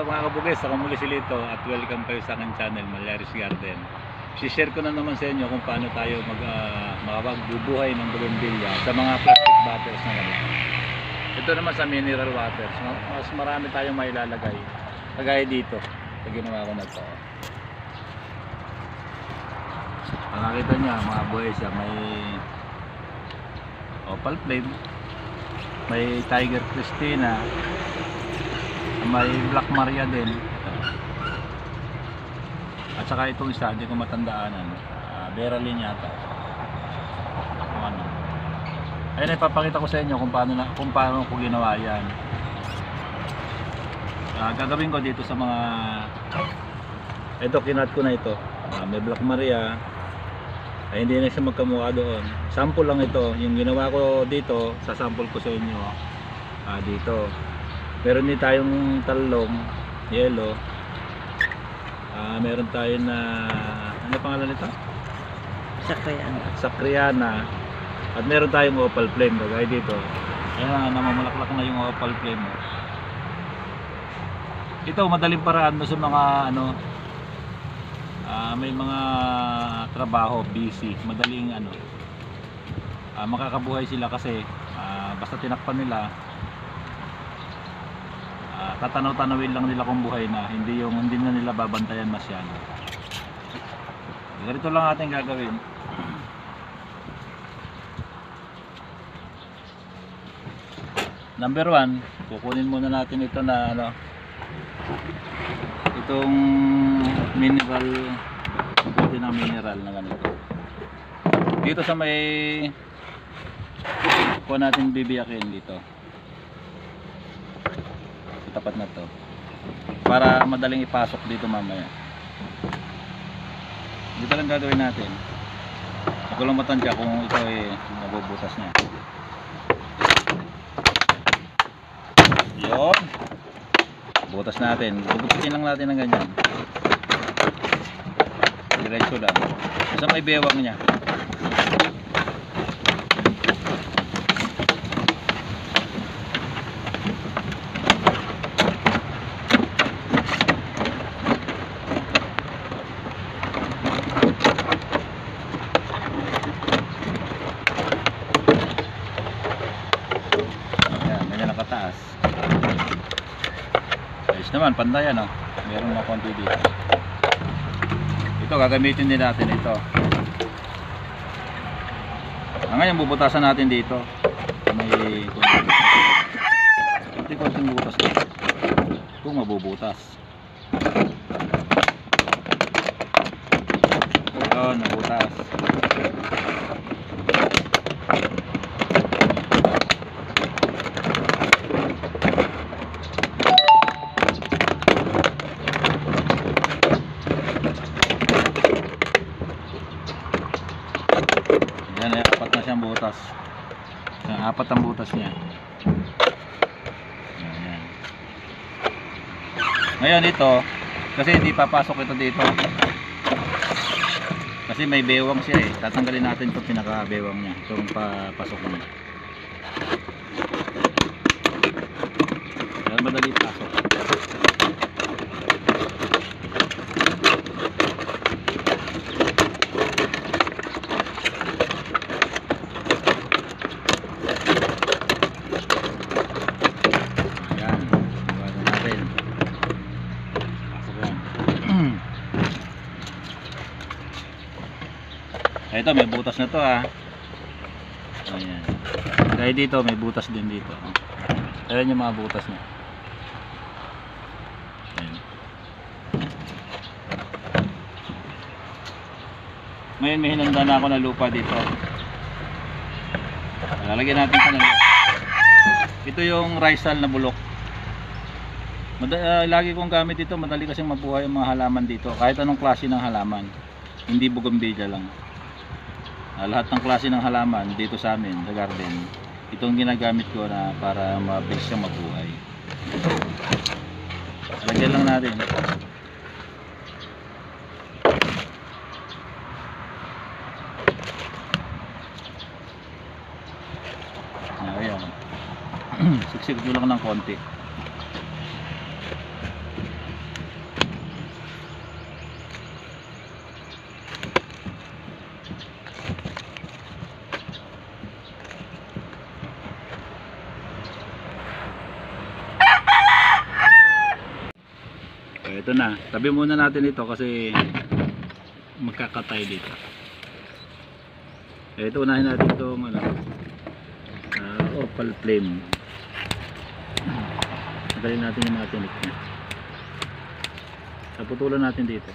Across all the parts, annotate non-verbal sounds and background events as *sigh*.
out mga kabugis, ako muli si Lito at welcome kayo sa aking channel, Malyaris Garden. Si-share ko na naman sa inyo kung paano tayo mag, uh, makapagbubuhay ng bougainvillea sa mga plastic bottles na ganito. Ito naman sa mineral waters, ma- mas marami tayong mailalagay. Kagaya dito, sa ginawa ko na to. Ang nakita niya, mga buhay siya, may opal flame, may tiger Christina, may Black Maria din. At saka itong isa, hindi ko matandaan ano. Uh, Beralin yata. Kung ano. Ayun, ipapakita ko sa inyo kung paano, na, kung paano ko ginawa yan. Ah, gagawin ko dito sa mga ito, kinat ko na ito. Ah, may Black Maria. Ay, hindi na siya magkamukha doon. Sample lang ito. Yung ginawa ko dito, sa sample ko sa inyo. Ah, dito. Meron din tayong talong, yellow. Ah, meron tayo na ano pangalan nito? Sakyan. Sakriana. At meron tayong opal flame, kagaya dito. Ayan, namamulaklak na yung opal flame. oh. Ito, madaling paraan mo sa mga ano, ah, may mga trabaho, busy, madaling ano, ah, makakabuhay sila kasi ah, basta tinakpan nila, ah, tatanaw-tanawin lang nila kung buhay na, hindi yung hindi na nila babantayan masyado. Ganito lang ating gagawin. Number one, kukunin muna natin ito na ano, itong mineral, buti ng mineral na ganito. Dito sa may kuha natin bibiyakin dito. Sa tapat na to. Para madaling ipasok dito mamaya. Dito lang gagawin natin. Ako lang matansya kung ito ay nabubutas niya. Yun. Butas natin. Bubutin lang natin ng ganyan. Diretso lang. Basta may bewang niya. Ayan, ganyan nakataas. Ayos naman, panday ano. Meron na konti dito. Ito, gagamitin din natin ito. Ah, ngayon, bubutasan natin dito. May konti-konting butas dito. Kung mabubutas. Yun, nabutas. Yan, ay apat na siyang butas. Yan, apat ang butas niya. Yan, yan. Ngayon ito, kasi hindi papasok ito dito. Kasi may bewang siya eh. Tatanggalin natin itong pinaka-bewang niya. Itong papasok niya. Yan, madali pasok. Ayan, iwanan natin. Pasok yan. Ito, may butas na to ah. Ayan. Dahil dito, may butas din dito. Ayan yung mga butas niya. Ayan. Ngayon may hinanda na ako na lupa dito. Lalagyan natin sa nalo. Ito yung risal na bulok. Mada, ah, lagi kong gamit ito, madali kasing mabuhay ang mga halaman dito. Kahit anong klase ng halaman. Hindi bougainvillea lang. Ah, lahat ng klase ng halaman dito sa amin, sa garden. Itong ginagamit ko na para mabilis siyang mabuhay. Lagyan lang natin. Ayan. *clears throat* Siksik nyo lang ng konti. Ito na. Tabi muna natin ito kasi magkakatay dito. Eh, ito unahin natin itong ano, ah, opal flame. Tanggalin natin yung mga tinik niya. Naputulan natin dito.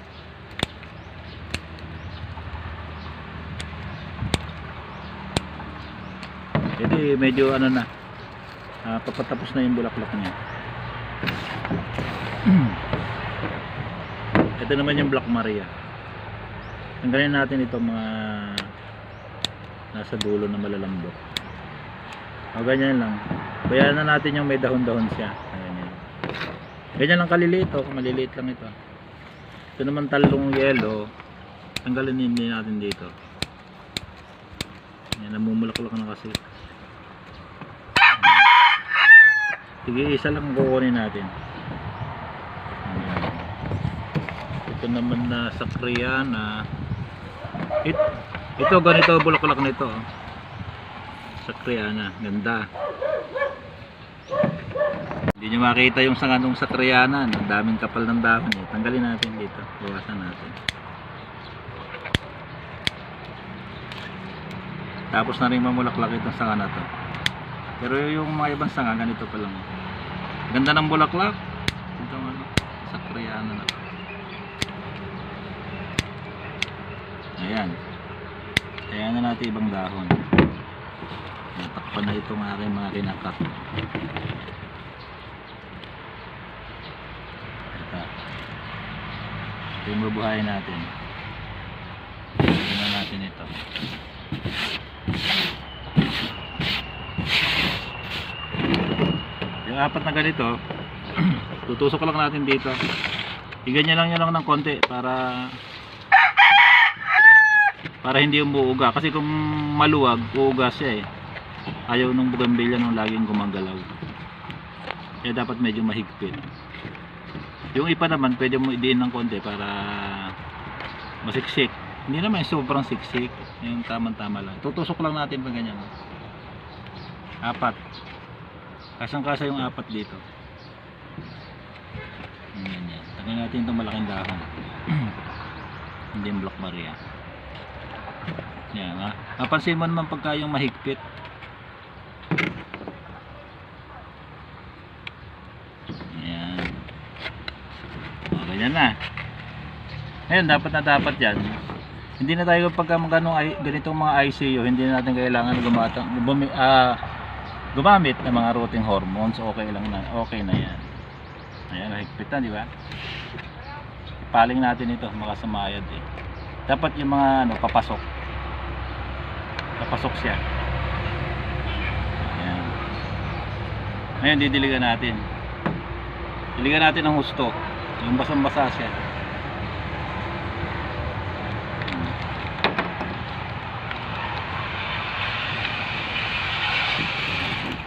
Ito eh, medyo ano na. ah, papatapos na yung bulaklak niya. *clears throat* Ito naman yung Black Maria. Tanggalin natin ito mga nasa dulo na malalambot. O ganyan lang. Kaya na natin yung may dahon-dahon siya. Ayan yan. Ganyan lang kaliliit oh. Maliliit lang ito. Ito naman talong yellow. Tanggalin din natin dito. Yan, namumulaklak na kasi. Sige, isa lang ang kukunin natin. Ayan. Ito naman na sa Kriana. It, ito, ganito bulaklak nito. oh. Sa Kriana. Ganda. Hindi nyo makita yung sanga nung sa Kriana. Ang daming kapal ng dahon. Eh. Tanggalin natin dito. Bawasan natin. Tapos na rin mamulaklak itong sanga na to. Pero yung mga ibang sanga, ganito pa lang. Ganda ng bulaklak. Ito ano, sa Kriana na to. Ayan. Ayan na natin ibang dahon. Natakpan na itong aking mga kinakat. Ito. Ito yung bubuhayin natin. Tingnan natin ito. Yung apat na ganito, *clears throat* tutusok lang natin dito. Iganyan lang nyo lang ng konti para para hindi umuuga. Kasi kung maluwag uuga siya eh. Ayaw nung bugambilya nung laging gumagalaw. Kaya dapat medyo mahigpit. Yung ipa naman pwede mo idiin ng konti para masiksik. Hindi naman sobrang siksik. Yung tamang tama lang. Tutusok lang natin pag ganyan. Apat. Kasang kasa yung apat dito. Ganyan natin itong malaking dahon. *clears throat* Hindi yung block maria yan, ha? Napansin mo naman pagka yung mahigpit. Yan. O, ganyan na. Ngayon, dapat na dapat yan. Hindi na tayo pagka magano ay ganitong mga ICU, hindi na natin kailangan gumatang gumamit, ah, gumamit ng mga rotting hormones. Okay lang na. Okay na yan. Ayan, mahigpit na, di ba? Paling natin ito, makasamayad eh. Dapat yung mga ano, papasok papasok siya. Ayan. ngayon didiligan natin. Diligan natin ng husto. Yung basang basa siya.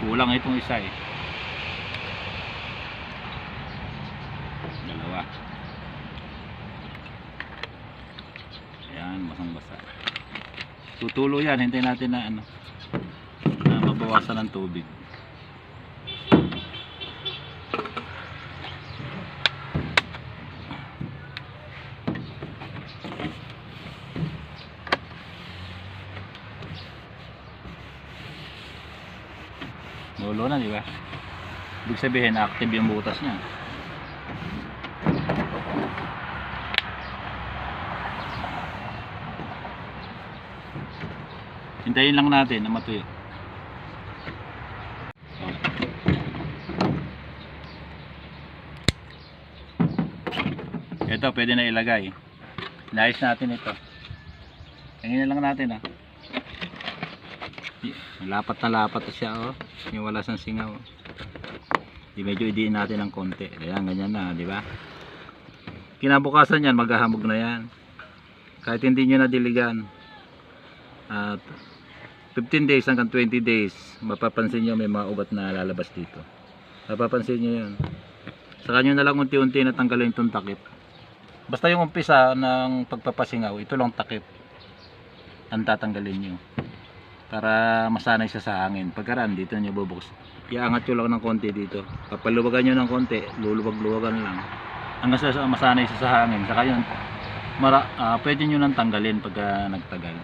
Kulang itong isa eh. Dalawa. Ayan basang basa tutulo yan hintayin natin na ano na mabawasan ng tubig Lolo na, di ba? Ibig sabihin, active yung butas niya. Hintayin lang natin na matuyo. Ito, pwede na ilagay. Inayos natin ito. Tingnan lang natin ah. Lapat na lapat na siya oh. Yung wala sang singaw. oh. Di medyo idiin natin ng konti. Ayan, ganyan na, di ba? Kinabukasan yan, maghahamog na yan. Kahit hindi nyo nadiligan. At 15 days hanggang 20 days, mapapansin nyo may mga ugat na lalabas dito. Mapapansin nyo yun. Saka nyo na lang unti-unti natanggalin itong takip. Basta yung umpisa ng pagpapasingaw, ito lang takip ang tatanggalin nyo para masanay siya sa hangin. Pagkaraan, dito nyo bubuks. Iangat nyo lang ng konti dito. Papaluwagan nyo ng konti, luluwag-luwagan lang. hanggang sa masanay siya sa hangin. Saka yun, mara, ah, pwede nyo nang tanggalin pagka nagtagal.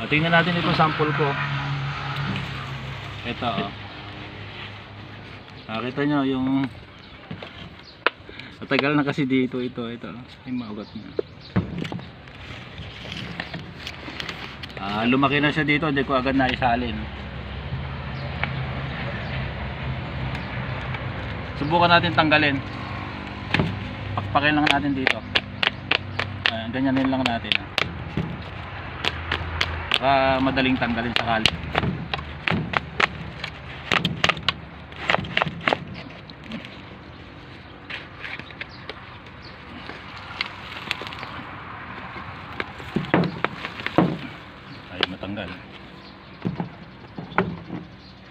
At tingnan natin itong sample ko. Ito oh. Nakita nyo yung Matagal na kasi dito ito, ito. Yung maugat niya. Ah, lumaki na siya dito, hindi ko agad na isalin. Subukan natin tanggalin. Pakpakin lang natin dito. Ayan, ganyanin lang natin. Baka madaling tanggalin sakali. Ayaw matanggal.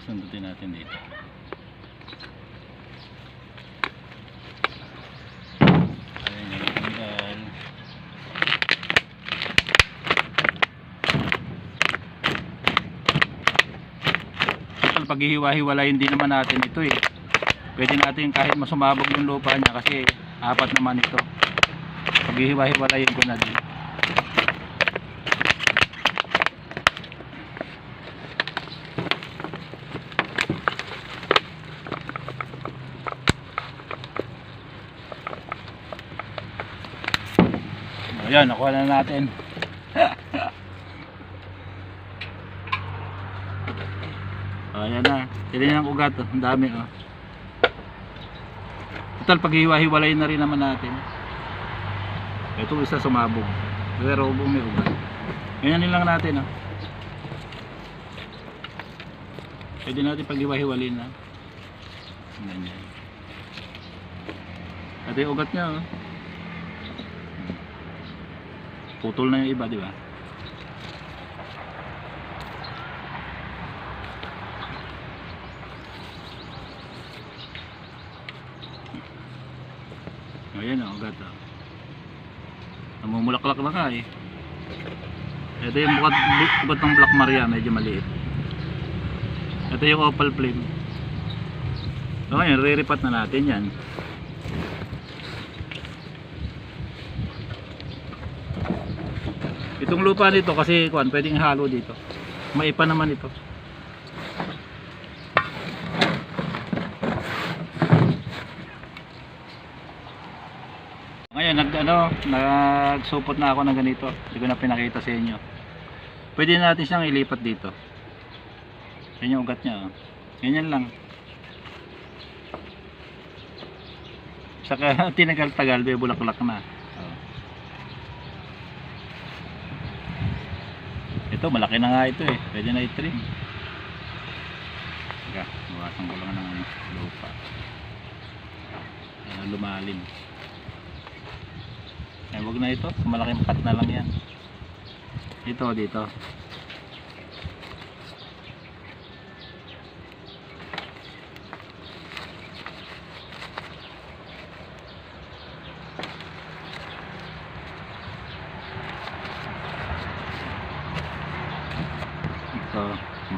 Sundutin natin dito. Ayaw niya matanggal. Total, pag hihiwa-hiwalayin din naman natin ito eh. Pwede natin kahit masumabog yung lupa niya kasi apat naman ito. Pag hihiwa-hiwalayin ko na din. Ayan, nakuha na natin. Ayan na. Tignan ang ugat. oh. Ang dami. Oh. Total, paghiwa-hiwalay na rin naman natin. Ito isa sumabog. Pero may ugat. Ganyan lang natin. Oh. Pwede natin paghiwa-hiwalay na. Ganyan. Ito yung ugat niya. Oh. Putol na yung iba, di ba? Ayan o, ugat o. Namumulaklak na nga eh. Ito yung bukat, bu- bukat ng Black Maria, medyo maliit. Ito yung opal flame. So ngayon, re-repat na natin yan. Itong lupa nito kasi kuan pwedeng halo dito. Maipa naman ito. Ngayon nag ano, nagsupot na ako ng ganito. Hindi ko na pinakita sa inyo. Pwede natin siyang ilipat dito. Yan yung ugat niya. Oh. Ganyan lang. Saka *laughs* tinagal-tagal, may bulaklak na. Oh. Ito, malaki na nga ito eh. Pwede na i-trim. Teka, bukasan ko lang ng ano, lupa. Ayan, lumalim. Ay, wag na ito. Malaking cut na lang yan. Ito, dito. Ito,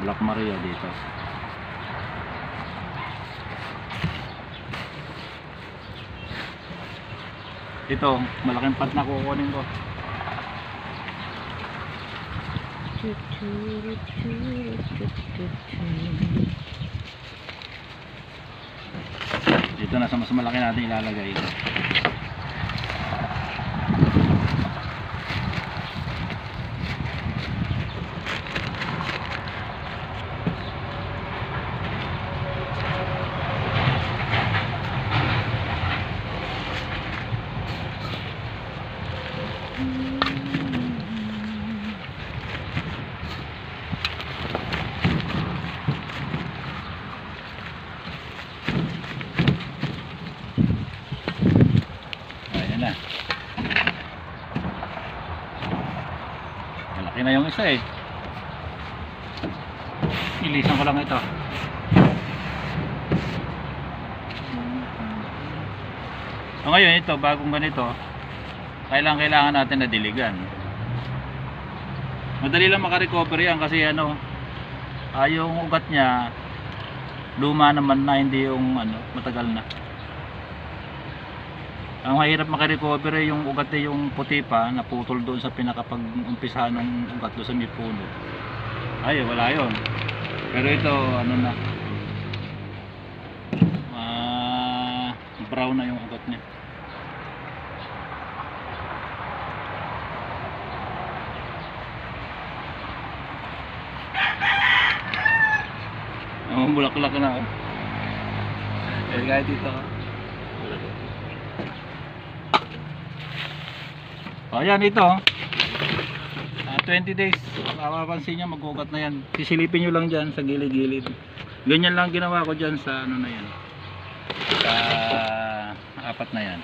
Black Maria dito. Ito, malaking pat na kukunin ko. Dito na sa mas malaki natin ilalagay. Ayan na. Isa eh. Ilisan ko lang ito. So ngayon ito, bagong ganito, kailangan kailangan natin na diligan. Madali lang makarecover yan kasi ano, ah, ugat niya, luma naman na, hindi yung ano, matagal na. Ang mahirap makarecover yung ugat na yung puti pa, naputol doon sa pinakapag-umpisa ng ugat doon sa may puno. Ay, wala yon. Pero ito, ano na, ah, brown na yung ugat niya. Oh, bulaklak na. Eh, kahit dito. Oh, yan ito. Ah, 20 days. Mapapansin nyo, magugat na yan. Sisilipin nyo lang dyan sa gilid-gilid. Ganyan lang ginawa ko dyan sa ano na yan. Sa apat na yan.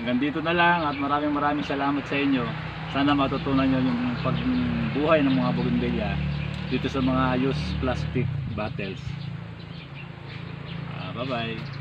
Hanggang dito na lang at maraming maraming salamat sa inyo. Sana matutunan nyo yung pagbuhay ng mga bougainvillea dito sa mga used plastic bottles. Ah, bye bye.